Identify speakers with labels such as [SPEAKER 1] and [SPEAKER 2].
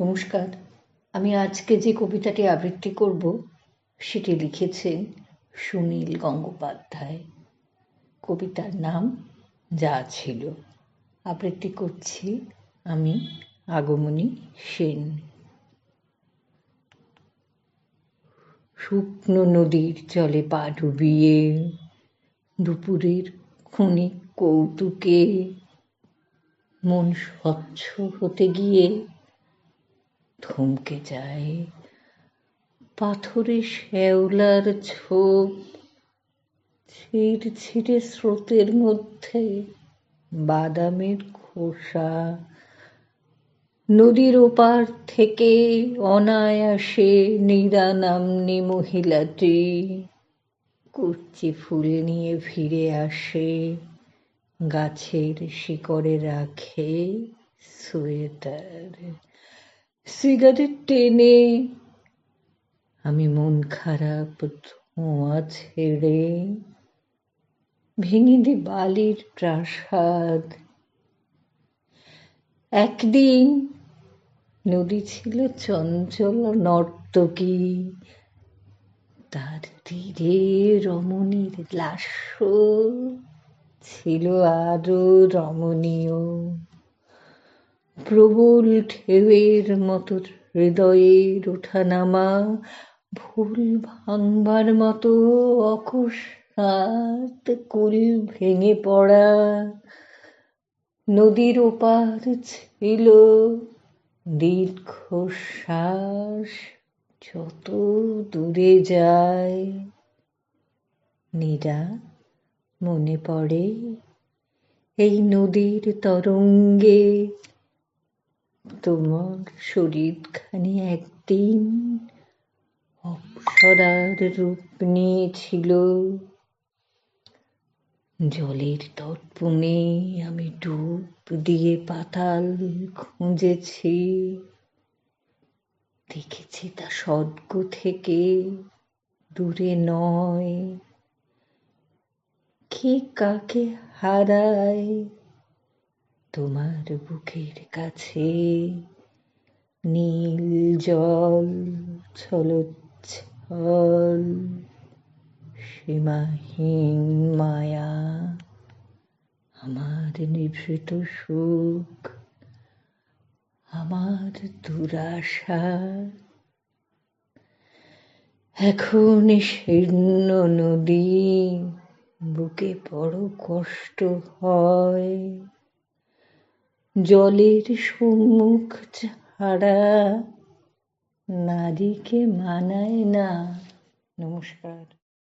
[SPEAKER 1] নমস্কার। আমি আজকে যে কবিতাটি আবৃত্তি করব, সেটি লিখেছেন সুনীল গঙ্গোপাধ্যায়। কবিতার নাম যা ছিল। আবৃত্তি করছি আমি আগমনী সেন। শুকনো নদীর জলে পা ডুবিয়ে, দুপুরের ক্ষণিক কৌতুকে, মন স্বচ্ছ হতে গিয়ে থমকে যায়। পাথরে শ্যাওলার ছোপ ছিট ছিটে স্রোতের মধ্যে, বাদামের খোসা নদীর ওপার থেকে অনায়াসে নীরা নামনি মহিলাটি কুচি ফুল নিয়ে ফিরে আসে, গাছের শিকড়ে রাখে সোয়েটার। সিগারেট টেনে। আমি মন খারাপ, ধোঁয়া ছেড়ে ভেঙে দি বালির প্রাসাদ। একদিন নদী ছিল চঞ্চল নর্তকী। তার তীরে রমণীর লাস্য ছিল, আরও রমণীয়। প্রবল ঢেউয়ের মতো হৃদয়ের ওঠানামা, ভুল ভাঙবার মতো অকস্মাৎ কুল ভেঙে পড়া। নদীর ওপার ছিল দীর্ঘশ্বাস, যত দূরে যায়। নীরা, মনে পড়ে এই নদীর তরঙ্গে তোমার শরীরখানি একদিন অপ্সরার রূপ নিয়েছিল। জলের দর্পণে আমি ডুব দিয়ে পাতাল খুঁজেছি। দেখেছি তা স্বর্গ থেকে দূরে নয়। কে কাকে হারায় তোমার বুকের কাছে নীল জল ছলচ্ছল সীমাহীন মায়া, আমার নিভৃত সুখ, আমার দুরাশা। এখন শীর্ণ নদী, বুকে বড় কষ্ট হয়। জলের সম্মুখ ছাড়া নারীকে মানায় না। নমস্কার।